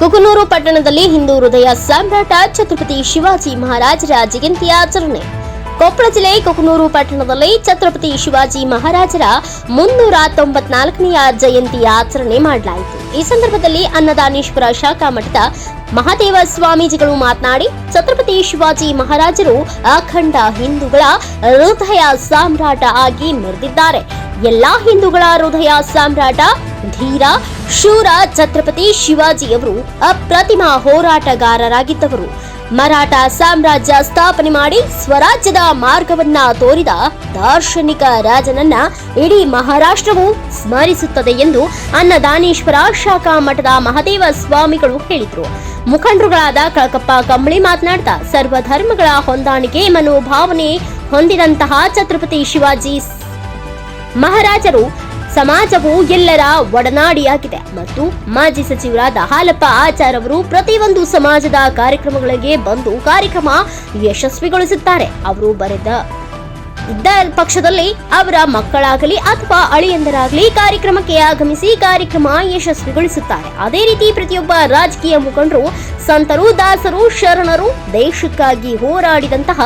ಕುಕನೂರು ಪಟ್ಟಣದಲ್ಲಿ ಹಿಂದೂ ಹೃದಯ ಸಾಮ್ರಾಟ ಛತ್ರಪತಿ ಶಿವಾಜಿ ಮಹಾರಾಜರ ಜಯಂತಿ ಆಚರಣೆ. ಕೊಪ್ಪಳ ಜಿಲ್ಲೆ ಕುಕನೂರು ಪಟ್ಟಣದಲ್ಲಿ ಛತ್ರಪತಿ ಶಿವಾಜಿ ಮಹಾರಾಜರ ಮುನ್ನೂರ ತೊಂಬತ್ನಾಲ್ಕನೆಯ ಜಯಂತಿ ಆಚರಣೆ ಮಾಡಲಾಯಿತು. ಈ ಸಂದರ್ಭದಲ್ಲಿ ಅನ್ನದಾನೇಶ್ವರ ಶಾಖಾ ಮಠದ ಮಹಾದೇವ ಸ್ವಾಮೀಜಿಗಳು ಮಾತನಾಡಿ, ಛತ್ರಪತಿ ಶಿವಾಜಿ ಮಹಾರಾಜರು ಅಖಂಡ ಹಿಂದೂಗಳ ಹೃದಯ ಸಾಮ್ರಾಟ ಆಗಿ ಮೆರೆದಿದ್ದಾರೆ. ಎಲ್ಲಾ ಹಿಂದೂಗಳ ಹೃದಯ ಸಾಮ್ರಾಟ ಧೀರ ಶೂರ ಛತ್ರಪತಿ ಶಿವಾಜಿಯವರು ಅಪ್ರತಿಮ ಹೋರಾಟಗಾರರಾಗಿದ್ದವರು. ಮರಾಠ ಸಾಮ್ರಾಜ್ಯ ಸ್ಥಾಪನೆ ಮಾಡಿ ಸ್ವರಾಜ್ಯದ ಮಾರ್ಗವನ್ನ ತೋರಿದ ದಾರ್ಶನಿಕ ರಾಜನನ್ನ ಇಡೀ ಮಹಾರಾಷ್ಟ್ರವು ಸ್ಮರಿಸುತ್ತದೆ ಎಂದು ಅನ್ನದಾನೇಶ್ವರ ಶಾಖಾ ಮಠದ ಮಹದೇವ ಸ್ವಾಮಿಗಳು ಹೇಳಿದರು. ಮುಖಂಡರುಗಳಾದ ಕಳಕಪ್ಪ ಕಂಬಳಿ ಮಾತನಾಡ್ತಾ, ಸರ್ವಧರ್ಮಗಳ ಹೊಂದಾಣಿಕೆ ಮನೋಭಾವನೆ ಹೊಂದಿದಂತಹ ಛತ್ರಪತಿ ಶಿವಾಜಿ ಮಹಾರಾಜರು ಸಮಾಜವು ಎಲ್ಲರ ಒಡನಾಡಿಯಾಗಿದೆ ಮತ್ತು ಮಾಜಿ ಸಚಿವರಾದ ಹಾಲಪ್ಪ ಆಚಾರ್ ಅವರು ಪ್ರತಿಯೊಂದು ಸಮಾಜದ ಕಾರ್ಯಕ್ರಮಗಳಿಗೆ ಬಂದು ಕಾರ್ಯಕ್ರಮ ಯಶಸ್ವಿಗೊಳಿಸುತ್ತಾರೆ. ಅವರು ಬರೆದ ಇದ್ದ ಪಕ್ಷದಲ್ಲಿ ಅವರ ಮಕ್ಕಳಾಗಲಿ ಅಥವಾ ಅಳಿಯಂದರಾಗಲಿ ಕಾರ್ಯಕ್ರಮಕ್ಕೆ ಆಗಮಿಸಿ ಕಾರ್ಯಕ್ರಮ ಯಶಸ್ವಿಗೊಳಿಸುತ್ತಾರೆ. ಅದೇ ರೀತಿ ಪ್ರತಿಯೊಬ್ಬ ರಾಜಕೀಯ ಮುಖಂಡರು, ಸಂತರು, ದಾಸರು, ಶರಣರು ದೇಶಕ್ಕಾಗಿ ಹೋರಾಡಿದಂತಹ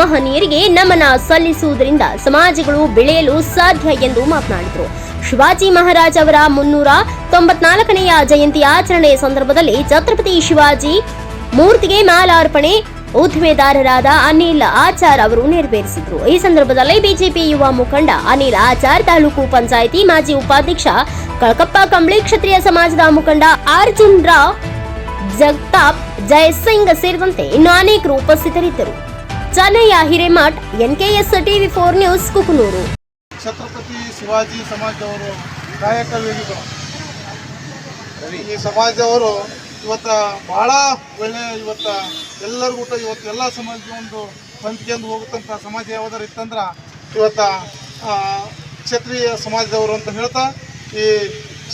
ಮಹನೀಯರಿಗೆ ನಮನ ಸಲ್ಲಿಸುವುದರಿಂದ ಸಮಾಜಗಳು ಬೆಳೆಯಲು ಸಾಧ್ಯ ಎಂದು ಮಾತನಾಡಿದರು. ಶಿವಾಜಿ ಮಹಾರಾಜ್ ಅವರ ಮುನ್ನೂರ ತೊಂಬತ್ನಾಲ್ಕನೆಯ ಜಯಂತಿ ಆಚರಣೆ ಸಂದರ್ಭದಲ್ಲಿ ಛತ್ರಪತಿ ಶಿವಾಜಿ ಮೂರ್ತಿಗೆ ಮಾಲಾರ್ಪಣೆ. ಉದ್ದಿಮೆದಾರರಾದ ಅನಿಲ್ ಆಚಾರ್ ಅವರು ನೆರವೇರಿಸಿದರು. ಈ ಸಂದರ್ಭದಲ್ಲಿ ಬಿಜೆಪಿ ಯುವ ಮುಖಂಡ ಅನಿಲ್ ಆಚಾರ್, ತಾಲೂಕು ಪಂಚಾಯಿತಿ ಮಾಜಿ ಉಪಾಧ್ಯಕ್ಷ ಕಳಕಪ್ಪ ಕಂಬಳಿ, ಕ್ಷತ್ರಿಯ ಸಮಾಜದ ಮುಖಂಡ ಅರ್ಜುನ್ ರಾವ್ ಜಗತಾಪ್, ಜಯಸಿಂಗ್ ಸೇರಿದಂತೆ ಇನ್ನು ಅನೇಕರು ಉಪಸ್ಥಿತರಿದ್ದರು. Chennayya Hiremath, NKS TV four news, Kukanur. Chhatrapati Shivaji ಸಮಾಜದವರು ಕಾಯಕ ವೇದಿಗಳು ಈ ಸಮಾಜದವರು ಇವತ್ತ ಬಹಳ ಒಳ್ಳೆ ಇವತ್ತ ಎಲ್ಲರಿಗೂ ಕೂಡ ಇವತ್ತು ಎಲ್ಲ ಸಮಾಜದ ಒಂದು ಹೊಂದ್ಕೊಂಡು ಹೋಗುತ್ತಂಥ ಸಮಾಜ ಯಾವ್ದಾರು ಇತ್ತಂದ್ರೆ ಇವತ್ತ ಕ್ಷತ್ರಿಯ ಸಮಾಜದವರು ಅಂತ ಹೇಳ್ತಾ, ಈ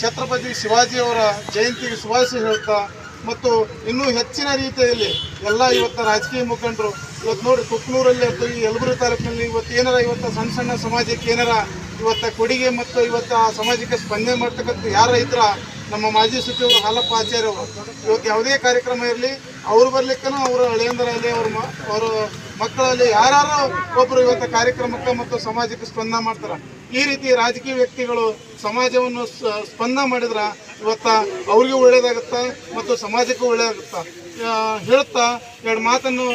ಛತ್ರಪತಿ ಶಿವಾಜಿಯವರ ಜಯಂತಿಗೆ ಶುಭಾಶಯ ಹೇಳ್ತಾ, ಮತ್ತು ಇನ್ನೂ ಹೆಚ್ಚಿನ ರೀತಿಯಲ್ಲಿ ಎಲ್ಲ ಇವತ್ತು ರಾಜಕೀಯ ಮುಖಂಡರು, ಇವತ್ತು ನೋಡಿ ಕುಕ್ನೂರಲ್ಲಿ ಅಥವಾ ಈ ಯಲಬುರ್ಗಿ ತಾಲೂಕಿನಲ್ಲಿ ಇವತ್ತು ಏನಾರ ಇವತ್ತು ಸಣ್ಣ ಸಣ್ಣ ಸಮಾಜಕ್ಕೆ ಏನಾರ ಇವತ್ತು ಕೊಡುಗೆ ಮತ್ತು ಇವತ್ತು ಆ ಸಮಾಜಕ್ಕೆ ಸ್ಪಂದನೆ ಮಾಡ್ತಕ್ಕಂಥ ಯಾರ ರೈತರ, ನಮ್ಮ ಮಾಜಿ ಸಚಿವರು ಹಾಲಪ್ಪ ಆಚಾರ್ಯ ಅವರು, ಇವತ್ತು ಯಾವುದೇ ಕಾರ್ಯಕ್ರಮ ಇರಲಿ, ಅವ್ರು ಬರ್ಲಿಕ್ಕೂ ಅವರ ಹಳೆಯಂದರಲ್ಲಿ ಅವ್ರ ಅವರ ಮಕ್ಕಳಲ್ಲಿ ಯಾರು ಒಬ್ಬರು ಇವತ್ತು ಕಾರ್ಯಕ್ರಮಕ್ಕೆ ಮತ್ತು ಸಮಾಜಕ್ಕೆ ಸ್ಪಂದನ ಮಾಡ್ತಾರೆ. ಈ ರೀತಿ ರಾಜಕೀಯ ವ್ಯಕ್ತಿಗಳು ಸಮಾಜವನ್ನು ಸ್ಪಂದನ ಮಾಡಿದ್ರೆ ಇವತ್ತ ಅವ್ರಿಗೂ ಒಳ್ಳೇದಾಗುತ್ತೆ ಮತ್ತು ಸಮಾಜಕ್ಕೂ ಒಳ್ಳೇದಾಗುತ್ತೆ. ಹೇಳ್ತಾ ಎರಡು ಮಾತನ್ನು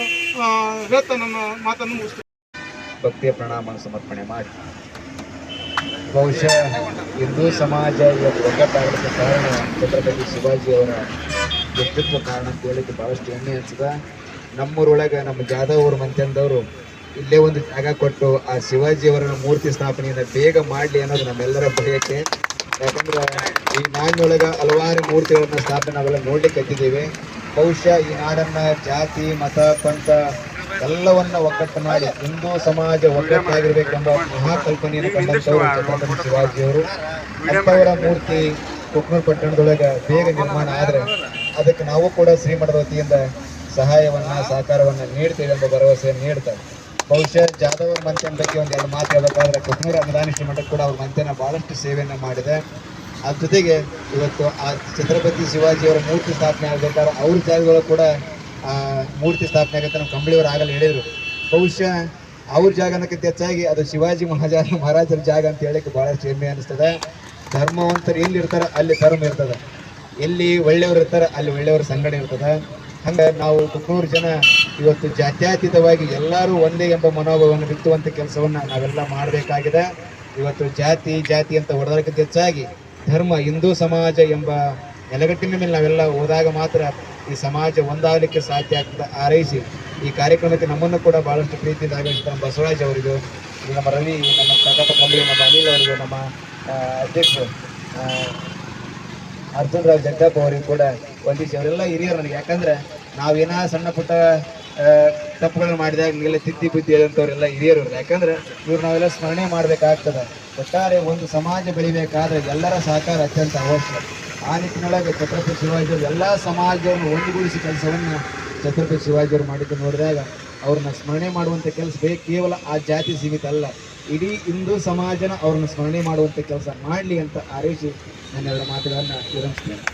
ಹೇಳ್ತಾ ನನ್ನ ಮಾತನ್ನು ಮುಗಿಸ್ತೀನಿ. ಭಕ್ತಿಯ ಪ್ರಣಾಮ ಸಮರ್ಪಣೆ ಮಾಡಿ. ಬಹುಶಃ ಹಿಂದೂ ಸಮಾಜ ಇವತ್ತು ಒಗ್ಗಟ್ಟಾಗಲಿಕ್ಕೆ ಕಾರಣ ಛತ್ರಪತಿ ಶಿವಾಜಿಯವರ ವ್ಯಕ್ತಿತ್ವ ಕಾರಣ ಅಂತ ಹೇಳಿದ್ದು ಭಾಳಷ್ಟು ಹೆಮ್ಮೆ ಅನ್ಸದ. ನಮ್ಮೂರೊಳಗೆ ನಮ್ಮ ಜಾಧವ್ ಅವರು ಮಂತ್ಯಂದವರು ಇಲ್ಲೇ ಒಂದು ಜಾಗ ಕೊಟ್ಟು ಆ ಶಿವಾಜಿಯವರ ಮೂರ್ತಿ ಸ್ಥಾಪನೆಯನ್ನು ಬೇಗ ಮಾಡಲಿ ಅನ್ನೋದು ನಮ್ಮೆಲ್ಲರ ಬಯಕೆ. ಯಾಕಂದ್ರೆ ಈ ನಾಡಿನೊಳಗೆ ಹಲವಾರು ಮೂರ್ತಿಗಳನ್ನು ಸ್ಥಾಪನೆ ನಾವೆಲ್ಲ ನೋಡ್ಲಿಕ್ಕೆ ಹತ್ತಿದ್ದೇವೆ. ಬಹುಶಃ ಈ ನಾಡನ್ನ ಜಾತಿ, ಮತ, ಪಂಥ ಎಲ್ಲವನ್ನ ಒಗ್ಗಟ್ಟು ಮಾಡಿ ಹಿಂದೂ ಸಮಾಜ ಒಗ್ಗಟ್ಟಾಗಿರ್ಬೇಕೆಂಬ ಮಹಾಕಲ್ಪನೆಯನ್ನು ಕಂಡಂತವರು ಛತ್ರಪತಿ ಶಿವಾಜಿಯವರು. ಅಂತವರ ಮೂರ್ತಿ ಕುಕ್ನೂರು ಪಟ್ಟಣದೊಳಗೆ ಬೇಗ ನಿರ್ಮಾಣ ಆದರೆ ಅದಕ್ಕೆ ನಾವು ಕೂಡ ಶ್ರೀಮಠದ ವತಿಯಿಂದ ಸಹಾಯವನ್ನ, ಸಹಕಾರವನ್ನ ನೀಡ್ತೇವೆ ಎಂಬ ಭರವಸೆಯನ್ನು ನೀಡ್ತಾರೆ. ಬಹುಶಃ ಜಾಧವ್ ಮಂತ್ಯನ ಬಗ್ಗೆ ಒಂದು ಎರಡು ಮಾತು ಹೇಳಬೇಕಾದ್ರೆ ಕುಕ್ನೂರು ಅನುದಾನ ಶ್ರೀಮಠಕ್ಕೆ ಕೂಡ ಅವ್ರ ಮಂತ್ಯನ ಬಹಳಷ್ಟು ಸೇವೆಯನ್ನು ಮಾಡಿದೆ. ಅದ್ರ ಜೊತೆಗೆ ಇವತ್ತು ಆ ಛತ್ರಪತಿ ಶಿವಾಜಿಯವರ ಮೂರ್ತಿ ಸ್ಥಾಪನೆ ಆಗಬೇಕಾದ್ರೆ ಅವ್ರ ಜಾಗಗಳು ಕೂಡ ಮೂರ್ತಿ ಸ್ಥಾಪನೆ ಆಗುತ್ತೆ ನಮ್ಮ ಕಂಬಳಿಯವರು ಆಗಲ್ಲ ಹೇಳಿದರು. ಬಹುಶಃ ಅವ್ರ ಜಾಗ ಹೆಚ್ಚಾಗಿ ಅದು ಶಿವಾಜಿ ಮಹಾರಾಜ ಮಹಾರಾಜರ ಜಾಗ ಅಂತ ಹೇಳಕ್ಕೆ ಬಹಳಷ್ಟು ಹೆಮ್ಮೆ ಅನಿಸ್ತದೆ ಧರ್ಮವಂತರು ಎಲ್ಲಿ ಇರ್ತಾರೆ ಅಲ್ಲಿ ಧರ್ಮ ಇರ್ತದೆ. ಎಲ್ಲಿ ಒಳ್ಳೆಯವರು ಇರ್ತಾರೆ ಅಲ್ಲಿ ಒಳ್ಳೆಯವ್ರ ಸಂಘಟನೆ ಇರ್ತದೆ. ಹಂಗೆ ನಾವು ಕುಕ್ಕನೂರು ಜನ ಇವತ್ತು ಜಾತ್ಯತೀತವಾಗಿ ಎಲ್ಲರೂ ಒಂದೇ ಎಂಬ ಮನೋಭಾವವನ್ನು ಬಿತ್ತುವಂಥ ಕೆಲಸವನ್ನು ನಾವೆಲ್ಲ ಮಾಡಬೇಕಾಗಿದೆ. ಇವತ್ತು ಜಾತಿ ಜಾತಿ ಅಂತ ಹೊಡೆದಕ್ಕಿಂತ ಹೆಚ್ಚಾಗಿ ಧರ್ಮ ಹಿಂದೂ ಸಮಾಜ ಎಂಬ ನೆಲಗಟ್ಟಿನ ಮೇಲೆ ನಾವೆಲ್ಲ ಹೋದಾಗ ಮಾತ್ರ ಈ ಸಮಾಜ ಒಂದಾಗಲಿಕ್ಕೆ ಸಾಧ್ಯ ಆಗ್ತದೆ. ಆರೈಸಿ ಈ ಕಾರ್ಯಕ್ರಮಕ್ಕೆ ನಮ್ಮನ್ನು ಕೂಡ ಬಹಳಷ್ಟು ಪ್ರೀತಿಯಿಂದ ಆಗಮಿಸಿದ ನಮ್ಮ ಬಸವರಾಜ್ ಅವರಿಗೂ, ನಮ್ಮ ರವಿ, ನಮ್ಮ ಕಟಕ ಕಂಬಳಿ, ನಮ್ಮ ಅನಿಲ್ ಅವರಿಗೂ, ನಮ್ಮ ಅಧ್ಯಕ್ಷರು ಅರ್ಜುನ್ ರಾವ್ ಜಗ್ಗಪ್ಪ ಅವರಿಗೂ ಕೂಡ ವಂದಿಸಿ. ಅವರೆಲ್ಲ ಹಿರಿಯರು ನನಗೆ. ಯಾಕಂದ್ರೆ ನಾವೇನೋ ಸಣ್ಣ ಪುಟ್ಟ ತಪ್ಪುಗಳನ್ನು ಮಾಡಿದಾಗ ಎಲ್ಲ ತಿದ್ದಿ ಬುದ್ಧಿ ಹೇಳಂಥವ್ರೆಲ್ಲ ಹಿರಿಯರು. ಯಾಕಂದ್ರೆ ಇವ್ರು ನಾವೆಲ್ಲ ಸ್ಮರಣೆ ಮಾಡಬೇಕಾಗ್ತದೆ. ಒಟ್ಟಾರೆ ಒಂದು ಸಮಾಜ ಬೆಳಿಬೇಕಾದ್ರೆ ಎಲ್ಲರ ಸಹಕಾರ ಅತ್ಯಂತ ಅವಶ್ಯ. ಆ ನಿಟ್ಟಿನೊಳಗೆ ಛತ್ರಪತಿ ಶಿವಾಜಿಯವರು ಎಲ್ಲ ಸಮಾಜವನ್ನು ಒಂದುಗೂಡಿಸಿ ಕೆಲಸವನ್ನು ಛತ್ರಪತಿ ಶಿವಾಜಿಯವರು ಮಾಡಿದ್ದು ನೋಡಿದಾಗ ಅವ್ರನ್ನ ಸ್ಮರಣೆ ಮಾಡುವಂಥ ಕೆಲಸ ಬೇ ಕೇವಲ ಆ ಜಾತಿ ಸೀಮಿತ ಅಲ್ಲ. ಇಡೀ ಹಿಂದೂ ಸಮಾಜನ ಅವ್ರನ್ನ ಸ್ಮರಣೆ ಮಾಡುವಂಥ ಕೆಲಸ ಮಾಡಲಿ ಅಂತ ಆರೈಸಿ ನನ್ನ ಎರಡು ಮಾತುಗಳನ್ನು ವಿರಮಿಸ್ತೇನೆ.